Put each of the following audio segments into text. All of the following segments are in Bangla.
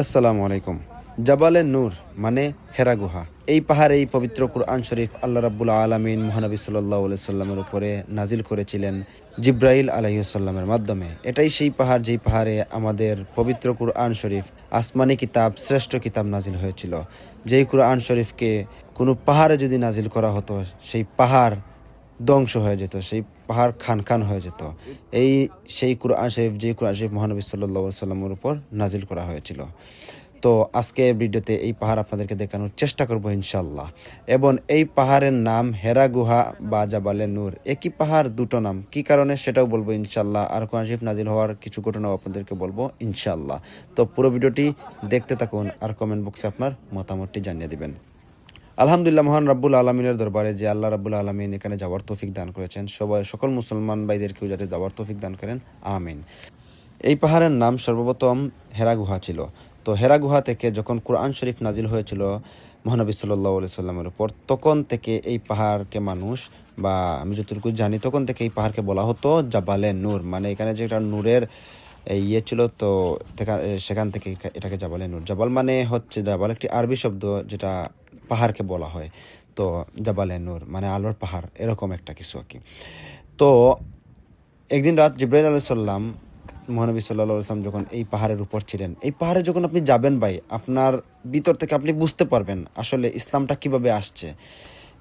আসসালামু আলাইকুম। জাবালে নূর মানে হেরা গুহা। এই পাহাড়ে এই পবিত্র কুরআন শরীফ আল্লাহ রাব্বুল আলমিন মহানবী সাল্লাহ সাল্লামের উপরে নাজিল করেছিলেন জিব্রাইল আলাইসাল্লামের মাধ্যমে। এটাই সেই পাহাড় যেই পাহাড়ে আমাদের পবিত্র কুরআন শরীফ, আসমানি কিতাব, শ্রেষ্ঠ কিতাব নাজিল হয়েছিল। যেই কুরআন শরীফকে কোনো পাহাড়ে যদি নাজিল করা হতো, সেই পাহাড় ধ্বংস হয়ে যেত। সেই পাহাড় খান খান হয়ে যেত। এই সেই কুরআন শরীফ, যে কুরআন শরীফ মহানবী সাল্লাহ সাল্লামের উপর নাজিল করা হয়েছিল। তো আজকে ভিডিওতে এই পাহাড় আপনাদেরকে দেখানোর চেষ্টা করব ইনশাল্লাহ এবং এই পাহাড়ের নাম হেরা গুহা বা জাবালে নূর। একই পাহাড়, দুটো নাম। কি কারণে সেটাও বলব ইনশাল্লাহ আর কোরআন শরীফ নাজিল হওয়ার কিছু ঘটনাও আপনাদেরকে বলব ইনশাল্লাহ তো পুরো ভিডিওটি দেখতে থাকুন আর কমেন্ট বক্সে আপনার মতামতটি জানিয়ে দিবেন। আলহামদুলিল্লাহ, মহান রাব্বুল আলমিনের দরবারে যে আল্লাহ রাব্বুল আলমিন এখানে যাওয়ার তৌফিক দান করেছেন। সবাই, সকল মুসলমান ভাইদেরকেও যাতে যাওয়ার তৌফিক দান করেন। আমিন। এই পাহাড়ের নাম সর্বপ্রথম হেরা গুহা ছিল। তো হেরা গুহা থেকে যখন কোরআন শরীফ নাজিল হয়েছিল মহানবী সাল্লাহ সাল্লামের উপর, তখন থেকে এই পাহাড়কে মানুষ বা আমি যতটুকু জানি, তখন থেকে এই পাহাড়কে বলা হতো জাবালে নূর। মানে এখানে যে একটা নূরের ইয়ে ছিল, তো সেখান থেকে এটাকে জাবালে নূর। জাবাল মানে হচ্ছে জাবাল একটি আরবি শব্দ যেটা পাহাড়কে বলা হয়। তো জাবালে নূর মানে আলোর পাহাড়, এরকম একটা কিছু আর কি। তো একদিন রাত জিব্রাইল আলাইহিস সাল্লাম মহানবী সাল্লাহ ইসলাম যখন এই পাহাড়ের উপর ছিলেন, এই পাহাড়ে যখন আপনি যাবেন ভাই, আপনার ভিতর থেকে আপনি বুঝতে পারবেন আসলে ইসলামটা কীভাবে আসছে।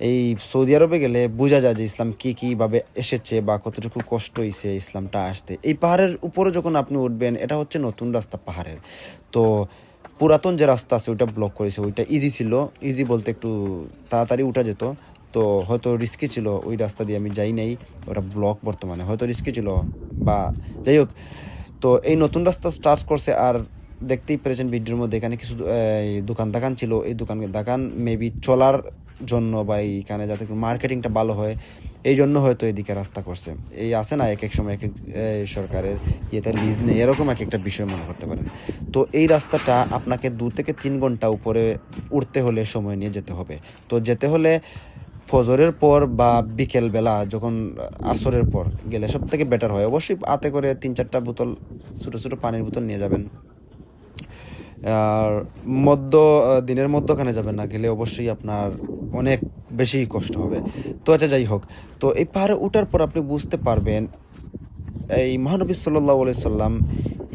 এই সৌদি আরবে গেলে বোঝা যায় যে ইসলাম কী, কীভাবে এসেছে বা কতটুকু কষ্ট হয়েছে ইসলামটা আসতে। এই পাহাড়ের উপরে যখন আপনি উঠবেন, এটা হচ্ছে নতুন রাস্তা পাহাড়ের। তো পুরাতন যে রাস্তা আছে, ওইটা ব্লক করেছে। ওইটা ইজি ছিল। ইজি বলতে একটু তাড়াতাড়ি উঠা যেত। তো হয়তো রিস্কি ছিল, ওই রাস্তা দিয়ে আমি যাই নাই। ওটা ব্লক বর্তমানে। হয়তো রিস্কি ছিল বা যাই হোক, তো এই নতুন রাস্তা স্টার্ট করছে আর দেখতেই পেরেছেন ভিডিওর মধ্যে, এখানে কিছু দোকান দাকান ছিল। এই দোকান, দাকান মেবি চলার জন্য বা এইখানে যাতে মার্কেটিংটা ভালো হয়। এই জন্য হয়তো এদিকে রাস্তা করছে। এই আছে না এক এক সময় এক এক সরকারের ইয়েতে লিজ নেই এরকম এক একটা বিষয় মনে করতে পারেন। তো এই রাস্তাটা আপনাকে দু থেকে তিন ঘণ্টা উপরে উঠতে হলে সময় নিয়ে যেতে হবে। তো যেতে হলে ফজরের পর বা বিকেল বেলা যখন আসরের পর গেলে সব থেকে বেটার হয়। অবশ্যই হাতে করে তিন চারটা বোতল, ছোটো ছোটো পানির বোতল নিয়ে যাবেন। আর মধ্য দিনের মধ্যখানে যাবেন না, গেলে অবশ্যই আপনার অনেক বেশি কষ্ট হবে। তো আচ্ছা যাই হোক। তো এই পাহাড়ে ওঠার পর আপনি বুঝতে পারবেন এই মহানবী সাল্লাহ সাল্লাম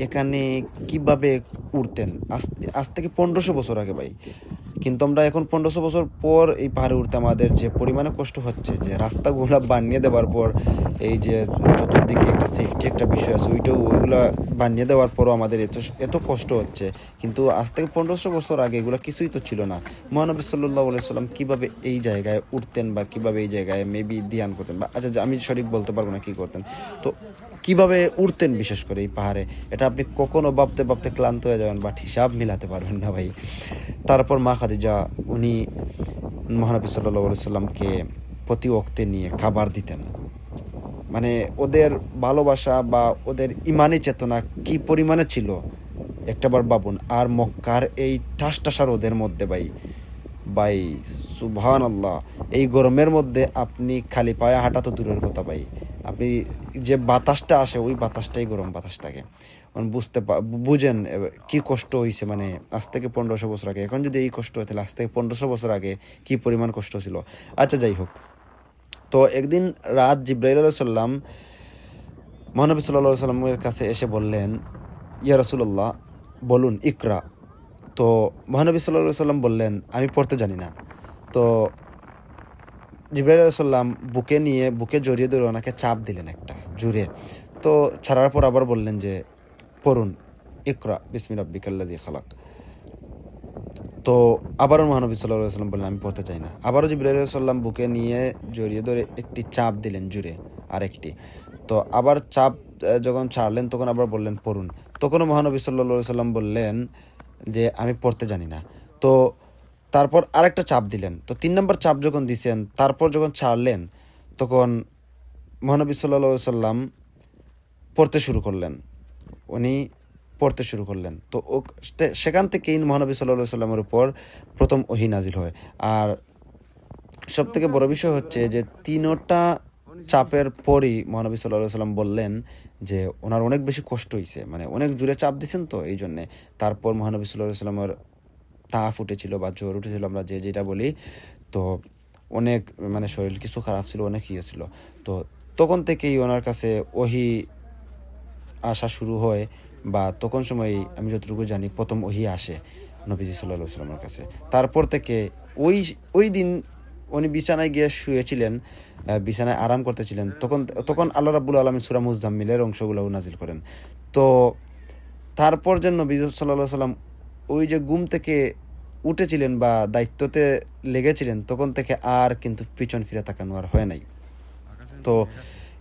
এখানে কীভাবে উঠতেন আজ আজ থেকে পনেরোশো বছর আগে ভাই। কিন্তু আমরা এখন পনেরোশো বছর পর এই পাহাড়ে উঠতে আমাদের যে পরিমাণে কষ্ট হচ্ছে, যে রাস্তাগুলো বানিয়ে দেওয়ার পর, এই যে চতুর্দিকে একটা সেফটি একটা বিষয় আছে, ওইটাও, ওইগুলো বানিয়ে দেওয়ার পরও আমাদের এত এত কষ্ট হচ্ছে। কিন্তু আজ থেকে পনেরোশো বছর আগে এগুলো কিছুই তো ছিল না। মহানবী সাল্লাহ সাল্লাম কীভাবে এই জায়গায় উঠতেন বা কীভাবে এই জায়গায় মেবি ধ্যান করতেন বা আচ্ছা আমি সঠিক বলতে পারব না কী করতেন? তো কীভাবে উঠতেন বিশেষ করে এই পাহাড়ে? এটা আপনি কখনো ভাবতে ভাবতে ক্লান্ত হয়ে যাবেন, বাট হিসাব মিলাতে পারবেন না ভাই। তারপর মা খাদিজা, উনি মহানবী সাল্লাহ সাল্লামকে প্রতি ওক্তে নিয়ে খাবার দিতেন। মানে ওদের ভালোবাসা বা ওদের ইমানি চেতনা কি পরিমাণে ছিল? একটাবার বাবুন আর মক্কার এই ঠাস ঠাসা ওদের মধ্যে ভাই ভাই সুবহান আল্লাহ এই গরমের মধ্যে আপনি খালি পায়ে হাঁটা তো দূরের কথা ভাই। আপনি যে বাতাসটা আসে, ওই বাতাসটাই গরম বাতাস থাকে। মানে বুঝতে বুঝেন কি কষ্ট হয়েছে মানে আজ থেকে পনেরোশো বছর আগে। এখন যদি এই কষ্ট হয়, তাহলে আজ থেকে পনেরোশো বছর আগে কি পরিমাণ কষ্ট ছিল? আচ্ছা যাই হোক। তো একদিন রাত জিব্রাইল সাল্লাম মহানবী সাল্লাহ সাল্লামের কাছে এসে বললেন, ইয়া রসুল্লাহ বলুন, ইকরা। তো মহানবী সাল্লাহ সাল্লাম বললেন, আমি পড়তে জানি না। তো জিব্রাইল সাল্লাম বুকে নিয়ে, বুকে জড়িয়ে ধরে ওনাকে চাপ দিলেন একটা জুড়ে। তো ছাড়ার পর আবার বললেন যে, পড়ুন, ইকরা বিসমির দিয়ে খালাক। তো আবারও মহানবী সাল্লাহ সাল্লাম বললেন, আমি পড়তে চাই না। আবারও জিব্রাইল সাল্লাম বুকে নিয়ে জড়িয়ে ধরে একটি চাপ দিলেন জুড়ে, আরেকটি। তো আবার চাপ যখন ছাড়লেন, তখন আবার বললেন, পড়ুন। তখনও মহানবী সাল্লাহ সাল্লাম বললেন যে, আমি পড়তে জানি না। তো তারপর আরেকটা চাপ দিলেন। তো তিন নম্বর চাপ যখন দিছেন, তারপর যখন ছাড়লেন, তখন মহানবী সাল্লাহ সাল্লাম পড়তে শুরু করলেন। উনি পড়তে শুরু করলেন। তো ও সেখান থেকেই মহানবী সাল্লাহ সাল্লামের উপর প্রথম ওহি নাজিল হয়। আর সব থেকে বড় বিষয় হচ্ছে যে, তিনোটা চাপের পরই মহানবী সাল্লাহ সাল্লাম বললেন যে, ওনার অনেক বেশি কষ্ট হয়েছে মানে অনেক জোরে চাপ দিছেন তো এই জন্যে তারপর মহানবী সাল্লাহ সাল্লামের তাপ উঠেছিল বা জ্বর উঠেছিল আমরা যে যেটা বলি, তো অনেক মানে শরীর কিছু খারাপ ছিল, অনেক ইয়ে ছিল। তো তখন থেকেই ওনার কাছে ওহি আসা শুরু হয় বা তখন সময় আমি যতটুকু জানি প্রথম ওহি আসে নবীজি সাল্লাহ সাল্লামের কাছে। তারপর থেকে ওই ওই দিন উনি বিছানায় গিয়ে শুয়েছিলেন বিছানায় আরাম করতেছিলেন। তখন তখন আল্লাহ রাবুল আলমী সুরা মুজাম্মিলের অংশগুলো নাজিল করেন। তো তারপর যে নবী সাল্লাহ সাল্লাম ওই যে ঘুম থেকে উঠেছিলেন বা দায়িত্বতে লেগেছিলেন, তখন থেকে আর কিন্তু পিছন ফিরে তাকানো আর হয় নাই। তো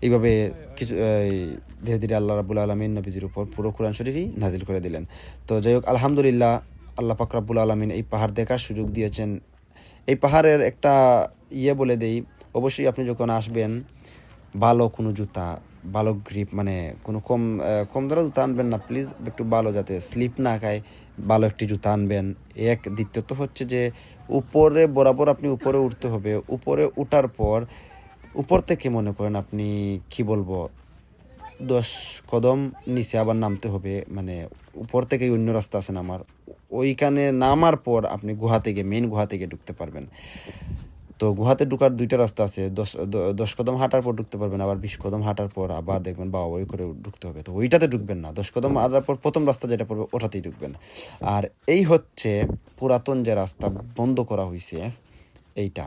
এইভাবে কিছু ধীরে ধীরে আল্লাহ রাবুল আলমিন নবীজির উপর পুরো কোরআন শরীফই নাজিল করে দিলেন। তো যাই হোক আলহামদুলিল্লাহ আল্লাহ পাক রাব্বুল আলমিন এই পাহাড় দেখার সুযোগ দিয়েছেন। এই পাহাড়ের একটা ইয়ে বলে দেই, অবশ্যই আপনি যখন আসবেন, ভালো কোনো জুতা ভালো গ্রিপ মানে কোনো কম কম ধরা জুতা আনবেন না প্লিজ একটু ভালো যাতে স্লিপ না খায়, ভালো একটি জুতা আনবেন। এক দ্বিতীয়ত হচ্ছে যে উপরে বরাবর আপনি উপরে উঠতে হবে। উপরে উঠার পর, উপর থেকে মনে করেন আপনি কি বলব, দশ কদম নিচে আবার নামতে হবে মানে উপর থেকেই অন্য রাস্তা আছে নামার। ওইখানে নামার পর আপনি গুহা থেকে মেন গুহা থেকে ঢুকতে পারবেন। তো গুহাতে ঢুকার দুইটা রাস্তা আছে। দশ কদম হাঁটার পর ঢুকতে পারবেন, আবার বিশ কদম হাঁটার পর আবার দেখবেন বাবা ওই করে ঢুকতে হবে। তো ওইটাতে ঢুকবেন না। দশ কদম হাঁটার পর প্রথম রাস্তা যেটা পড়বে ওটাতেই ঢুকবেন। আর এই হচ্ছে পুরাতন যে রাস্তা বন্ধ করা হয়েছে এইটা।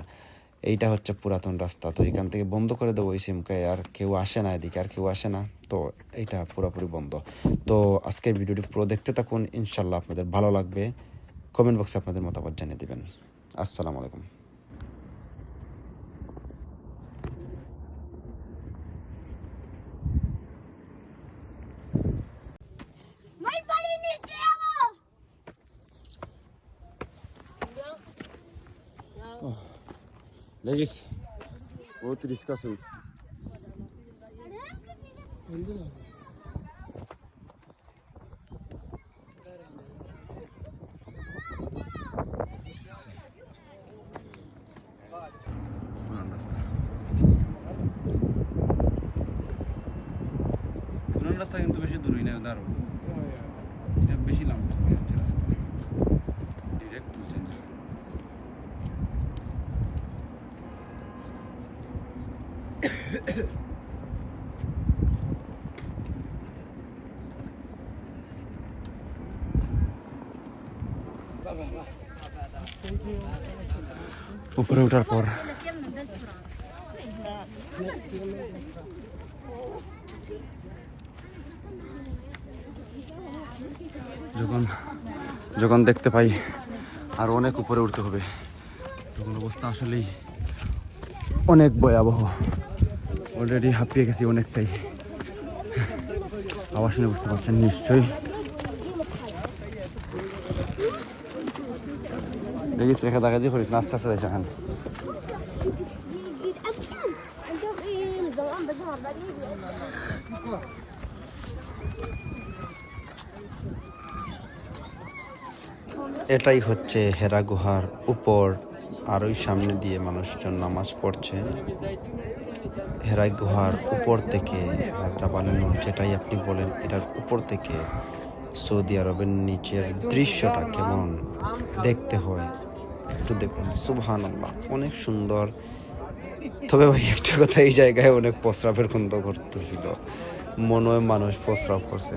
এইটা হচ্ছে পুরাতন রাস্তা। তো এখান থেকে বন্ধ করে দেবো ওই সিমকে আর কেউ আসে না এদিকে, আর কেউ আসে না। তো এইটা পুরোপুরি বন্ধ। তো আজকের ভিডিওটি পুরো দেখতে থাকুন। ইনশাল্লাহ আপনাদের ভালো লাগবে। কমেন্ট বক্সে আপনাদের মতামত জানিয়ে দেবেন। আসসালামু আলাইকুম ভাই পানি নিচে যাব দেখিস বহুত রিস্ক আছে পুরান রাস্তা কিন্তু বেশি দূরই না দারুণ এটা বেশি লম্বা হচ্ছে রাস্তা ডিরেক্ট চলছে না উপরে ওঠার পর। যখন যখন দেখতে পাই আর অনেক উপরে উঠতে হবে, তখন অবস্থা আসলেই অনেক ভয়াবহ। অলরেডি হাঁপিয়ে গেছি অনেকটাই। আবার শুনে বুঝতে পারছেন, নিশ্চয়ই। দেখিস, রেখা দেখা দিয়ে করিস নাস্তা আছে সেখানে এটাই হচ্ছে হেরা গুহার উপর আর ওই সামনে দিয়ে মানুষজন নামাজ পড়ছে। হেরাই গুহার উপর থেকে বা জাবালে নূর, যেটাই আপনি বলেন, এটার উপর থেকে সৌদি আরবের নিচের দৃশ্যটা কেমন দেখতে হয়, একটু দেখুন। সুবহান অনেক সুন্দর। তবে ভাই, একটা কথা, এই জায়গায় অনেক প্রস্রাবের গন্ধ করতেছিল মনে হয় মানুষ প্রস্রাব করছে।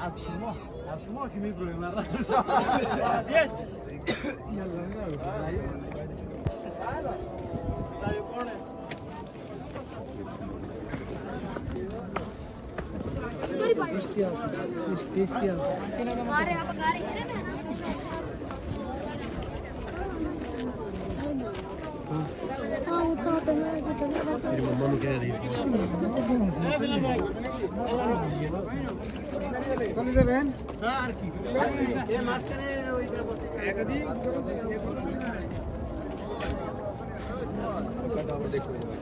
assumo, assumo che mi problema la cosa. Yes. Istiyor. İstiyor. Var ya bak gari yere mi? मेरी मम्मा ने कह दी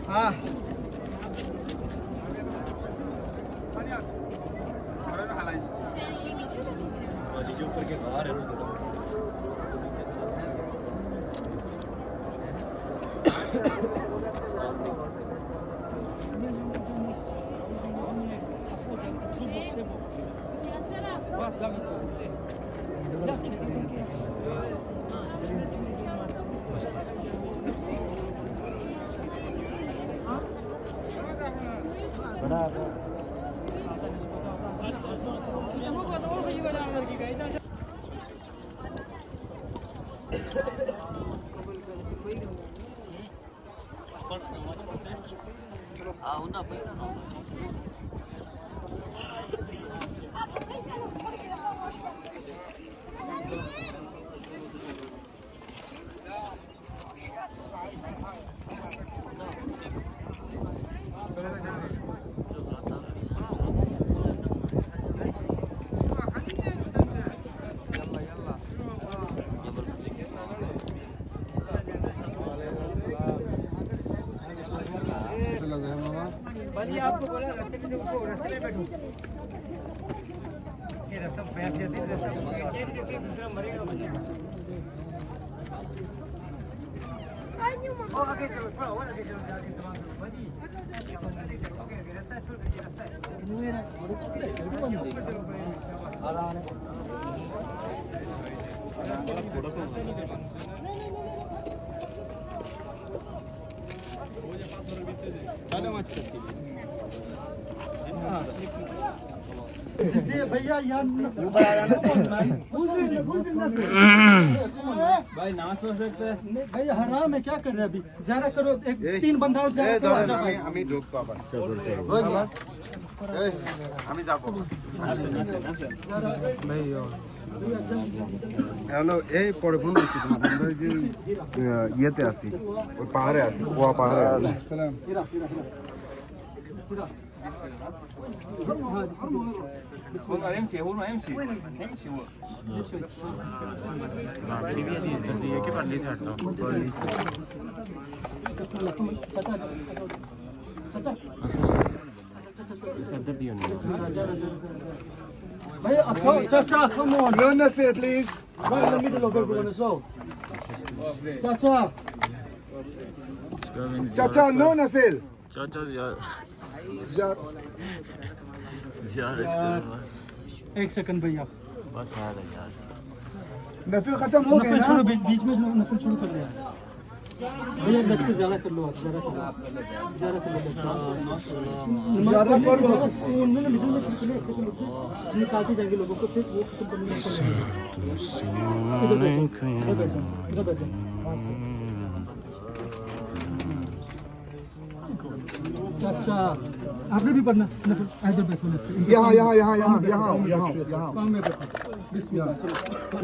हाँ ऊपर के बाहर है Bravo. बनी आपको बोला, रास्ते में उनको रास्ते में बैठो। ये रास्ता पैर से दे रास्ता ये भी देखिए दूसरा मरेगा, बच्चा। और आगे चलो, थोड़ा और आगे चलो आगे तमाम बनी ओके रास्ता छोड़ दीजिए रास्ता मेरा और कपड़े से बंद है आ रहा है। भैया भाई नाच हो सकता है भाई हराम है क्या कर रहे अभी ज़्यादा करो एक तीन बंदा ज़्यादा करो हमें हमें जाओ হ্যালো, এই পরে ফোন করছি আমরা যে ইয়েতে আছি, ওই পাহাড়ে আছি গোয়া পাহাড়ে আছি। भाई अच्छा चाचा come on No, no fear, please. right in the middle of everyone as well चाचा Chacha, no, Nafil. Chacha ziyaret, Ja- ziyaret kılmaz. एक सेकंड भैया बस है यार Nafil खत्म हो गया नफल ना छोड़ो बी- बीच में नफल शुरू कर लिया भैया लग से ज्यादा कर लो आप ज्यादा कर लो ज्यादा कर लो ज्यादा कर लो उन्होंने मिडिल में शुरू किया एक सेकंड रुकिए निकालते जाएंगे लोगों को फिर वो खत्म करने में इधर बैठ जाओ इधर बैठ जाओ इधर बैठ जाओ वहाँ से। अच्छा आपने भी पढ़ना यहाँ यहाँ यहाँ यहाँ यहाँ यहाँ यहाँ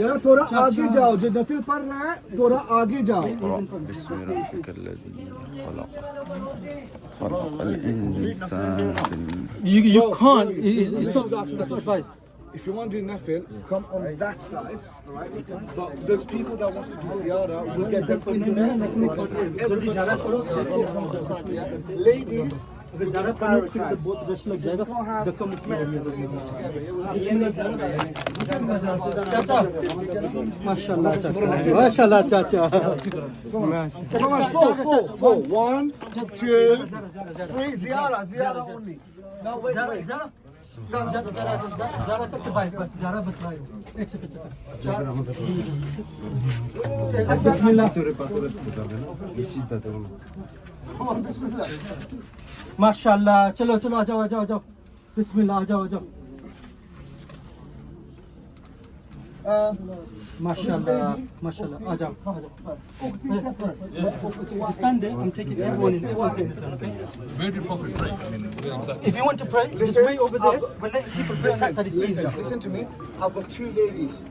यहाँ थोड़ा आगे जाओ जो नफिल पढ़ रहा है थोड़ा आगे जाओ You, you can't. It, it, it's not. that's not advice. if you want to do nafil, come on that side. all Right? But those people that want to do ziyarah, will get them in the next Ladies, Come on, four, four, four. One, two, three. Ziyara, Ziyara only. No, wait, wait. ज्यादा ज्यादा ज्यादा करके भाई बस ज्यादा बस भाई एक सेकंड चाचा बिस्मिल्लाह माशाल्लाह चलो चलो आ जाओ आ जाओ आ जाओ बिस्मिल्लाह आ जाओ आ जाओ mashallah, mashaAllah, Ajam, ajam. Stand there. I'm taking everyone in. The? If you want to pray, just way over there. We're letting people pray on that side. It's easier. Listen to me. I've got two ladies.